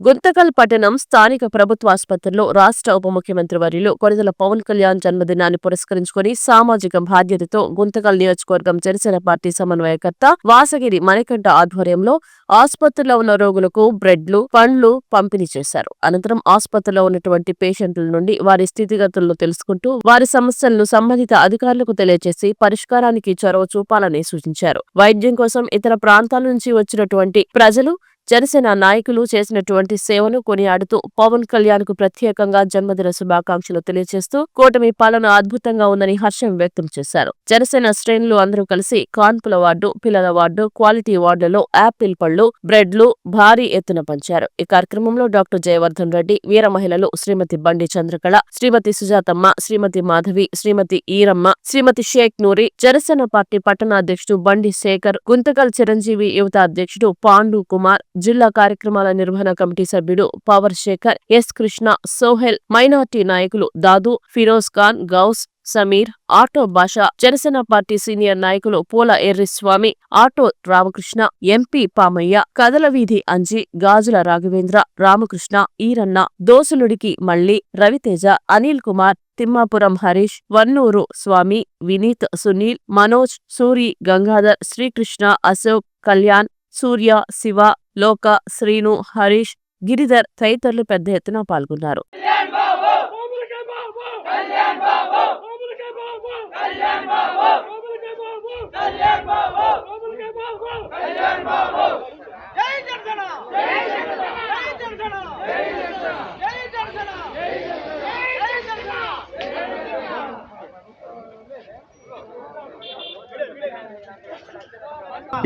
గుంతకల్ పట్టణం స్థానిక ప్రభుత్వ ఆసుపత్రిలో రాష్ట్ర ఉప ముఖ్యమంత్రి వర్యులు కొనిదల పవన్ కళ్యాణ్ జన్మదినాన్ని పురస్కరించుకుని సామాజిక బాధ్యతతో గుంతకల్ నియోజకవర్గం జనసేన పార్టీ సమన్వయకర్త వాసగిరి మణికంఠ ఆధ్వర్యంలో ఆసుపత్రిలో ఉన్న రోగులకు బ్రెడ్లు పండ్లు పంపిణీ చేశారు. అనంతరం ఆసుపత్రిలో ఉన్నటువంటి పేషెంట్ల నుండి వారి స్థితిగతులను తెలుసుకుంటూ వారి సమస్యలను సంబంధిత అధికారులకు తెలియజేసి పరిష్కారానికి చొరవ చూపాలని సూచించారు. వైద్యం కోసం ఇతర ప్రాంతాల నుంచి వచ్చినటువంటి ప్రజలు జనసేన నాయకులు చేసినటువంటి సేవను కొనియాడుతూ పవన్ కళ్యాణ్కు ప్రత్యేకంగా జన్మదిన శుభాకాంక్షలు తెలియజేస్తూ కూటమి పాలన అద్భుతంగా ఉందని హర్షం వ్యక్తం చేశారు. జనసేన శ్రేణులు అందరూ కలిసి కాన్పుల వార్డు పిల్లల వార్డు క్వాలిటీ వార్డులలో యాపిల్ పళ్ళు బ్రెడ్లు భారీ ఎత్తున పంచారు. ఈ కార్యక్రమంలో డాక్టర్ జయవర్ధన్ రెడ్డి వీర మహిళలు శ్రీమతి బండి చంద్రకళ శ్రీమతి సుజాతమ్మ శ్రీమతి మాధవి శ్రీమతి ఈరమ్మ శ్రీమతి షేక్ నూరి జనసేన పార్టీ పట్టణ అధ్యక్షుడు బండి శేఖర్ గుంతకల్ చిరంజీవి యువత అధ్యక్షుడు పాండు కుమార్ జిల్లా కార్యక్రమాల నిర్వహణ కమిటీ సభ్యుడు power Shekar S Krishna Sohail minority నాయకులు Dadu Firoz Khan Gous Sameer auto Basha Janasena party senior నాయకులు పూల ఎర్రిస్వామి ఆటో రామకృష్ణ ఎంపీ పామయ్య కదలవీధి అంజి గాజుల రాఘవేంద్ర రామకృష్ణ ఈరన్న దోసులుడికి మల్లి రవితేజ అనిల్ కుమార్ తిమ్మాపురం హరీష్ వన్నూరు స్వామి వినీత్ సునీల్ మనోజ్ సూరి గంగాధర్ శ్రీకృష్ణ అశోక్ కళ్యాణ్ సూర్య శివ లోక శ్రీను హరీష్ గిరిధర్ తదితరులు పెద్ద ఎత్తున పాల్గొన్నారు.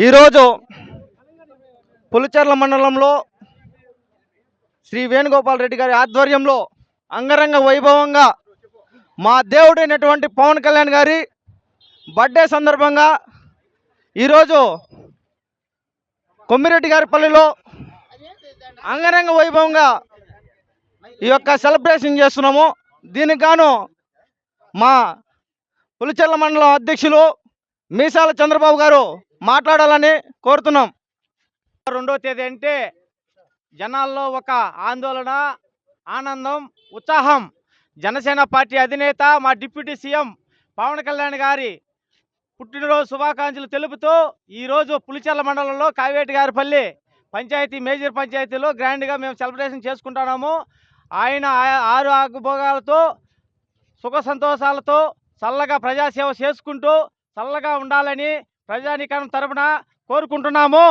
ఈరోజు పులిచెర్ల మండలంలో శ్రీ వేణుగోపాల్ రెడ్డి గారి ఆధ్వర్యంలో అంగరంగ వైభవంగా మా దేవుడైనటువంటి పవన్ కళ్యాణ్ గారి బర్త్డే సందర్భంగా ఈరోజు కొమ్మిరెడ్డి గారి పల్లిలో అంగరంగ వైభవంగా ఈ యొక్క సెలబ్రేషన్ చేస్తున్నాము. దీనికి గాను మా పులిచెర్ల మండలం అధ్యక్షులు మీసాల చంద్రబాబు గారు మాట్లాడాలని కోరుతున్నాం. రెండో తేదీ అంటే జనాల్లో ఒక ఆందోళన ఆనందం ఉత్సాహం. జనసేన పార్టీ అధినేత మా డిప్యూటీ సీఎం పవన్ కళ్యాణ్ గారి పుట్టినరోజు శుభాకాంక్షలు తెలుపుతూ ఈరోజు పులిచెర్ల మండలంలో కావేటి గారిపల్లి పంచాయతీ మేజర్ పంచాయతీలో గ్రాండ్గా మేము సెలబ్రేషన్ చేసుకుంటున్నాము. ఆయన ఆరు ఆగుభోగాలతో సుఖ సంతోషాలతో చల్లగా ప్రజాసేవ చేసుకుంటూ చల్లగా ఉండాలని ప్రజానీకరణ తరపున కోరుకుంటున్నాము.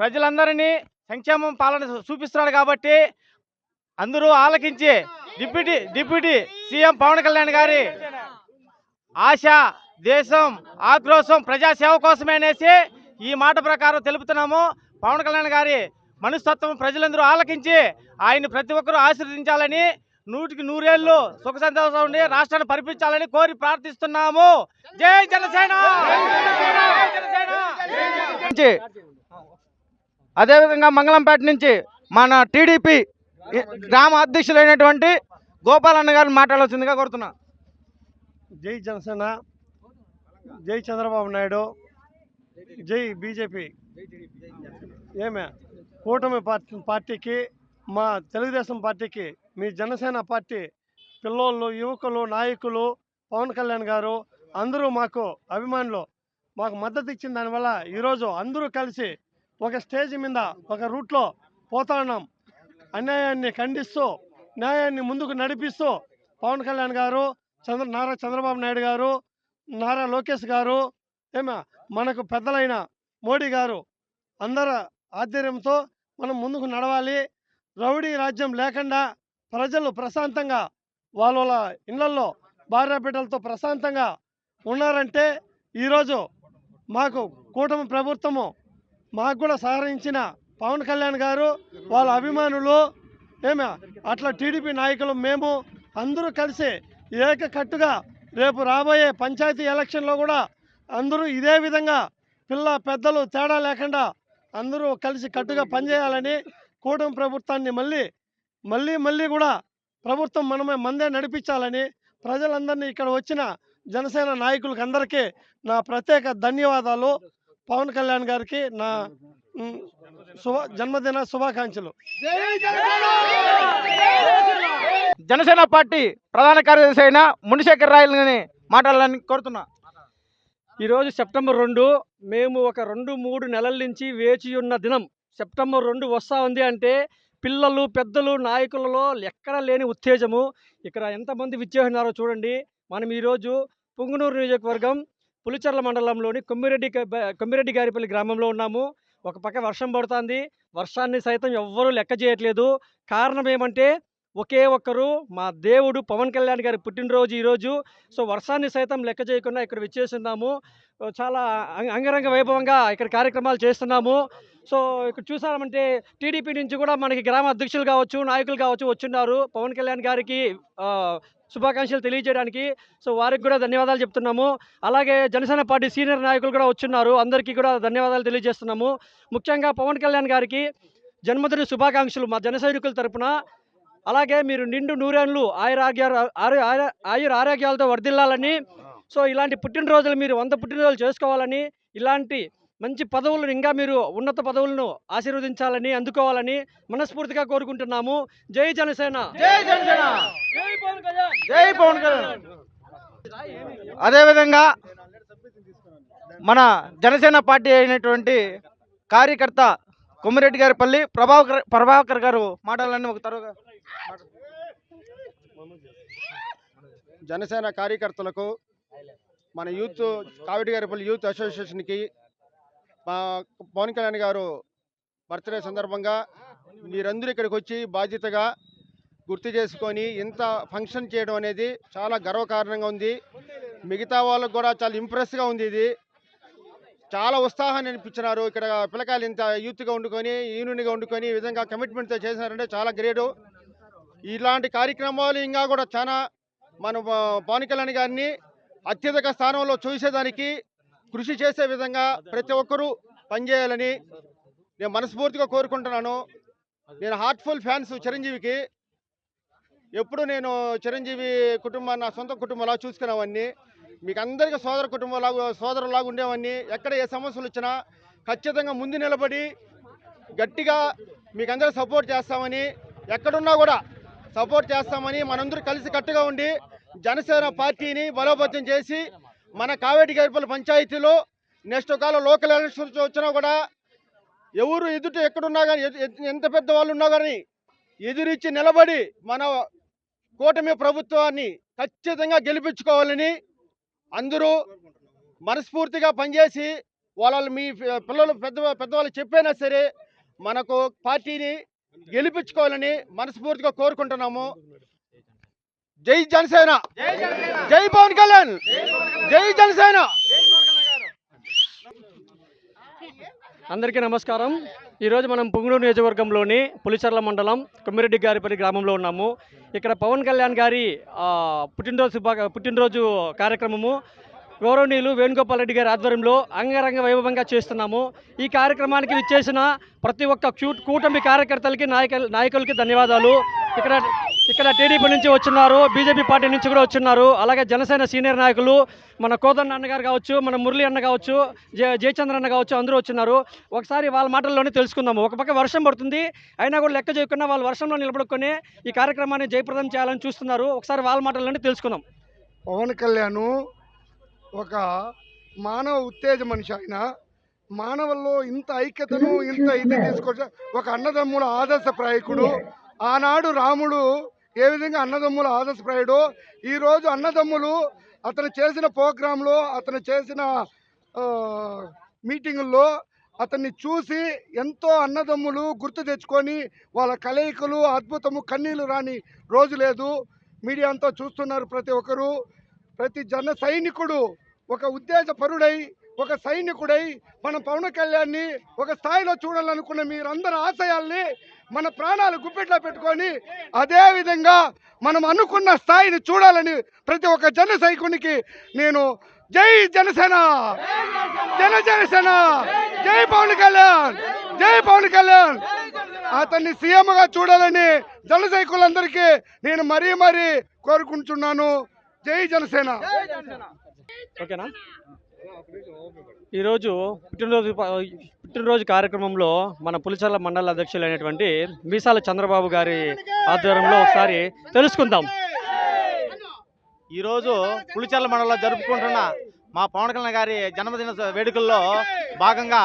ప్రజలందరినీ సంక్షేమం పాలన చూపిస్తున్నాడు కాబట్టి అందరూ ఆలకించి deputy deputy CM Pawan Kalyan గారి ఆశ దేశం ఆక్రోశం ప్రజాసేవ కోసమే అనేసి ఈ మాట ప్రకారం తెలుపుతున్నాము. పవన్ కళ్యాణ్ గారి మనస్తత్వం ప్రజలందరూ ఆలకించి ఆయన ప్రతి ఒక్కరూ ఆశీర్వదించాలని నూటికి నూరేళ్ళు సుఖ సంతోషం ఉండి రాష్ట్రాన్ని పరిపించాలని కోరి ప్రార్థిస్తున్నాము. జై జనసేన! అదేవిధంగా మంగళంపేట నుంచి మన టీడీపీ గ్రామ అధ్యక్షులైనటువంటి గోపాలన్న గారిని మాట్లాడాల్సిందిగా కోరుతున్నా. జై జనసేన జై చంద్రబాబు నాయుడు జై బీజేపీ. ఏమే? కూటమి పార్టీ పార్టీకి మా తెలుగుదేశం పార్టీకి మీ జనసేన పార్టీ పిల్లోళ్ళు యువకులు నాయకులు పవన్ కళ్యాణ్ గారు అందరూ మాకు అభిమానులు. మాకు మద్దతు ఇచ్చిన దానివల్ల ఈరోజు అందరూ కలిసి ఒక స్టేజ్ మీద ఒక రూట్లో పోతా ఉన్నాం అన్యాయాన్ని ఖండిస్తూ న్యాయాన్ని ముందుకు నడిపిస్తూ పవన్ కళ్యాణ్ గారు చంద్ర నారా చంద్రబాబు నాయుడు గారు నారా లోకేష్ గారు ఏమా మనకు పెద్దలైన మోడీ గారు అందరి ఆధ్వర్యంతో మనం ముందుకు నడవాలి. రౌడీ రాజ్యం లేకుండా ప్రజలు ప్రశాంతంగా వాళ్ళ వాళ్ళ ఇళ్ళల్లో భార్య బిడ్డలతో ప్రశాంతంగా ఉన్నారంటే ఈరోజు మాకు కూటమి ప్రభుత్వము మాకు కూడా సహకరించిన పవన్ కళ్యాణ్ గారు వాళ్ళ అభిమానులు ఏమి అట్లా టీడీపీ నాయకులు మేము అందరూ కలిసి ఏకకట్టుగా రేపు రాబోయే పంచాయతీ ఎలక్షన్లో కూడా అందరూ ఇదే విధంగా పిల్ల పెద్దలు తేడా లేకుండా అందరూ కలిసి కట్టుగా పనిచేయాలని కూటమి ప్రభుత్వాన్ని మళ్ళీ మళ్ళీ మళ్ళీ కూడా ప్రభుత్వం మనమే మందే నడిపించాలని ప్రజలందరినీ ఇక్కడ వచ్చిన జనసేన నాయకులకి అందరికీ నా ప్రత్యేక ధన్యవాదాలు. పవన్ కళ్యాణ్ గారికి నా శుభ జన్మదిన శుభాకాంక్షలు. జనసేన పార్టీ ప్రధాన కార్యదర్శి అయిన మునిశేఖర్ రాయలని మాట్లాడాలని కోరుతున్నా. ఈరోజు సెప్టెంబర్ రెండు మేము ఒక రెండు మూడు నెలల నుంచి వేచి ఉన్న దినం. సెప్టెంబర్ రెండు వస్తూ ఉంది అంటే పిల్లలు పెద్దలు నాయకులలో ఎక్కడ లేని ఉత్తేజము. ఇక్కడ ఎంతమంది విచ్చేస్తున్నారో చూడండి. మనం ఈరోజు పుంగనూరు నియోజకవర్గం పులిచెర్ల మండలంలోని కొమ్మిరెడ్డి కొమ్మిరెడ్డి గారిపల్లి గ్రామంలో ఉన్నాము. ఒక పక్క వర్షం పడుతుంది. వర్షాన్ని సైతం ఎవ్వరూ లెక్క చేయట్లేదు. కారణం ఏమంటే ఒకే ఒక్కరు మా దేవుడు పవన్ కళ్యాణ్ గారి పుట్టినరోజు ఈరోజు. సో వర్షాన్ని సైతం లెక్క చేయకుండా ఇక్కడ విచ్చేస్తున్నాము. చాలా అంగ- అంగరంగ వైభవంగా ఇక్కడ కార్యక్రమాలు చేస్తున్నాము. సో ఇక్కడ చూసామంటే టీడీపీ నుంచి కూడా మనకి గ్రామ అధ్యక్షులు కావచ్చు నాయకులు కావచ్చు వచ్చున్నారు. పవన్ కళ్యాణ్ గారికి శుభాకాంక్షలు తెలియజేయడానికి. సో వారికి కూడా ధన్యవాదాలు చెప్తున్నాము. అలాగే జనసేన పార్టీ సీనియర్ నాయకులు కూడా వచ్చున్నారు. అందరికీ కూడా ధన్యవాదాలు తెలియజేస్తున్నాము. ముఖ్యంగా పవన్ కళ్యాణ్ గారికి జన్మదిన శుభాకాంక్షలు మా జన సైనికుల తరపున. అలాగే మీరు నిండు నూరేళ్ళు ఆయురాగ్య ఆయుర ఆరోగ్యాలతో వర్ధిల్లాలని. సో ఇలాంటి పుట్టినరోజులు మీరు వంద పుట్టినరోజులు చేసుకోవాలని ఇలాంటి మంచి పదవులను ఇంకా మీరు ఉన్నత పదవులను ఆశీర్వదించాలని అందుకోవాలని మనస్ఫూర్తిగా కోరుకుంటున్నాము. జై జనసేన! జై జనసేన! జై పవన్ కళ్యాణ్! జై పవన్ కళ్యాణ్! అదేవిధంగా మన జనసేన పార్టీ అయినటువంటి కార్యకర్త కొమ్మిరెడ్డి గారి పల్లి ప్రభాకర్ ప్రభాకర్ గారు మాట్లాడాలని ఒక తరుగా జనసేన కార్యకర్తలకు మన యూత్ కావిడి గారిపల్లి యూత్ అసోసియేషన్కి మా పవన్ కళ్యాణ్ గారు బర్త్డే సందర్భంగా మీరందరూ ఇక్కడికి వచ్చి బాధ్యతగా గుర్తు చేసుకొని ఇంత ఫంక్షన్ చేయడం అనేది చాలా గర్వకారణంగా ఉంది. మిగతా వాళ్ళకు కూడా చాలా ఇంప్రెస్గా ఉంది ఇది. చాలా ఉత్సాహాన్ని అనిపించినారు. ఇక్కడ పిల్లకాయలు ఇంత యూత్గా వండుకొని యూనియన్గా వండుకొని ఈ విధంగా కమిట్మెంట్తో చేసినారంటే చాలా గ్రేటు. ఇలాంటి కార్యక్రమాలు ఇంకా కూడా చాలా మన పవన్ కళ్యాణ్ గారిని అత్యధిక స్థానంలో చూసేదానికి కృషి చేసే విధంగా ప్రతి ఒక్కరూ పనిచేయాలని నేను మనస్ఫూర్తిగా కోరుకుంటున్నాను. నేను హార్ట్ఫుల్ ఫ్యాన్స్ చిరంజీవికి. ఎప్పుడు నేను చిరంజీవి కుటుంబాన్ని నా సొంత కుటుంబంలా చూసుకునేవాడిని. మీకు అందరికీ సోదర కుటుంబంలాగా సోదరులాగా ఉండేవాడిని. ఎక్కడ ఏ సమస్యలు వచ్చినా ఖచ్చితంగా ముందు నిలబడి గట్టిగా మీకు అందరూ సపోర్ట్ చేస్తామని ఎక్కడున్నా కూడా సపోర్ట్ చేస్తామని మనందరూ కలిసి కట్టుగా ఉండి జనసేన పార్టీని బలోపేతం చేసి మన కావేటి గారిపల్లి పంచాయతీలో నెక్స్ట్ ఒకవేళ లోకల్ ఎలక్షన్స్ వచ్చినా కూడా ఎవరు ఎదుట ఎక్కడున్నా కానీ ఎంత పెద్ద వాళ్ళు ఉన్నా కానీ ఎదురిచ్చి నిలబడి మన కూటమి ప్రభుత్వాన్ని ఖచ్చితంగా గెలిపించుకోవాలని అందరూ మనస్ఫూర్తిగా పనిచేసి వాళ్ళ మీ పిల్లలు పెద్ద పెద్దవాళ్ళు చెప్పైనా సరే మనకు పార్టీని గెలిపించుకోవాలని మనస్ఫూర్తిగా కోరుకుంటున్నాము. జై జనసేన. జై పవన్ కళ్యాణ్. జై జనసేన. అందరికీ నమస్కారం. ఈరోజు మనం పుంగనూరు నియోజకవర్గంలోని పులిచెర్ల మండలం కొమ్మిరెడ్డి గారిపల్లి గ్రామంలో ఉన్నాము. ఇక్కడ పవన్ కళ్యాణ్ గారి పుట్టినరోజు శుభా- పుట్టినరోజు కార్యక్రమము గౌరవనీయులు వేణుగోపాల్ రెడ్డి గారి ఆధ్వర్యంలో అంగరంగ వైభవంగా చేస్తున్నాము. ఈ కార్యక్రమానికి విచ్చేసిన ప్రతి ఒక్క కూటమి కార్యకర్తలకి నాయక నాయకులకి ధన్యవాదాలు. ఇక్కడ ఇక్కడ టీడీపీ నుంచి వచ్చున్నారు బీజేపీ పార్టీ నుంచి కూడా వచ్చున్నారు అలాగే జనసేన సీనియర్ నాయకులు మన కోదన్న అన్నగారు కావచ్చు మన మురళి అన్న కావచ్చు జయ జయచంద్ర అన్న కావచ్చు అందరూ వచ్చున్నారు ఒకసారి వాళ్ళ మాటల్లోనే తెలుసుకుందాము. ఒక పక్క వర్షం పడుతుంది అయినా కూడా లెక్క చేయకుండా వాళ్ళు వర్షంలో నిలబడుకొని ఈ కార్యక్రమాన్ని జయప్రదం చేయాలని చూస్తున్నారు. ఒకసారి వాళ్ళ మాటల్లోనే తెలుసుకుందాం. పవన్ కళ్యాణ్ ఒక మానవ ఉత్తేజ మనిషి ఆయన. మానవుల్లో ఇంత ఐక్యతను ఇంత ఇది తీసుకొచ్చ ఒక అన్నదమ్ముల ఆదర్శప్రాయకుడు ఆనాడు రాముడు ఏ విధంగా అన్నదమ్ముల ఆదర్శప్రాయుడు ఈరోజు అన్నదమ్ములు అతను చేసిన ప్రోగ్రాంలో అతను చేసిన మీటింగుల్లో అతన్ని చూసి ఎంతో అన్నదమ్ములు గుర్తు తెచ్చుకొని వాళ్ళ కలయికలు అద్భుతము కన్నీళ్ళు రాని రోజు లేదు. మీడియా అంతా చూస్తున్నారు ప్రతి ఒక్కరూ. ప్రతి జన సైనికుడు ఒక ఉద్దేశపరుడై ఒక సైనికుడై మన పవన్ కళ్యాణ్ని ఒక స్థాయిలో చూడాలనుకున్న మీరందరి ఆశయాల్ని మన ప్రాణాలు గుప్పెట్లో పెట్టుకొని అదేవిధంగా మనం అనుకున్న స్థాయిని చూడాలని ప్రతి ఒక్క జన సైనికునికి నేను జై జనసేన! జన జనసేన! జై పవన్ కళ్యాణ్! జై పవన్ కళ్యాణ్! అతన్ని సీఎంగా చూడాలని జన సైనికులందరికీ నేను మరీ మరీ కోరుకుంటున్నాను. జై జనసేన! ఓకేనా? ఈరోజు పుట్టినరోజు పుట్టినరోజు కార్యక్రమంలో మన పులిచర్ల మండల అధ్యక్షులైనటువంటి మీసాల చంద్రబాబు గారి ఆధ్వర్యంలో ఒకసారి తెలుసుకుందాం. ఈరోజు పులిచర్ల మండలంలో జరుపుకుంటున్న మా పవన్ కళ్యాణ్ గారి జన్మదిన వేడుకల్లో భాగంగా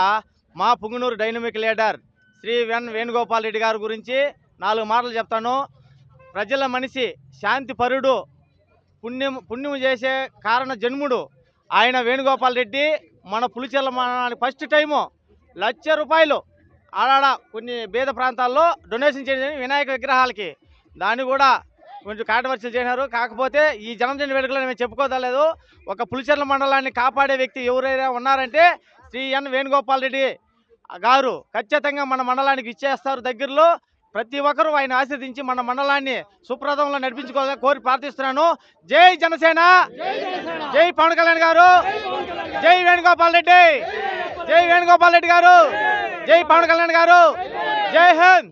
మా పుంగునూరు డైనమిక్ లీడర్ శ్రీ వెన్ వేణుగోపాల్ రెడ్డి గారి గురించి నాలుగు మాటలు చెప్తాను. ప్రజల మనిషి శాంతి పరుడు పుణ్యం పుణ్యం చేసే కారణ జన్ముడు ఆయన వేణుగోపాల్ రెడ్డి. మన పులిచెల్ల మండలానికి ఫస్ట్ టైము లక్ష రూపాయలు. ఆడాడ కొన్ని బీద ప్రాంతాల్లో డొనేషన్ చేయడం వినాయక విగ్రహాలకి. దాన్ని కూడా కొంచెం కాంట్రవర్సీలు చేశారు కాకపోతే ఈ జన్మదిన వేడుకలో మేము చెప్పుకోదలేదు. ఒక పులిచెర్ల మండలాన్ని కాపాడే వ్యక్తి ఎవరైనా ఉన్నారంటే శ్రీ ఎన్ వేణుగోపాల్ రెడ్డి గారు ఖచ్చితంగా మన మండలానికి ఇచ్చేస్తారు దగ్గరలో. ప్రతి ఒక్కరూ ఆయన ఆశీర్దించి మన మండలాన్ని సుప్రదంలో నడిపించుకోవాలని కోరి ప్రార్థిస్తున్నాను. జై జనసేన! జై పవన్ కళ్యాణ్ గారు! జై వేణుగోపాల్ రెడ్డి! జై వేణుగోపాల్ రెడ్డి గారు జై పవన్ కళ్యాణ్ గారు జై హింద్.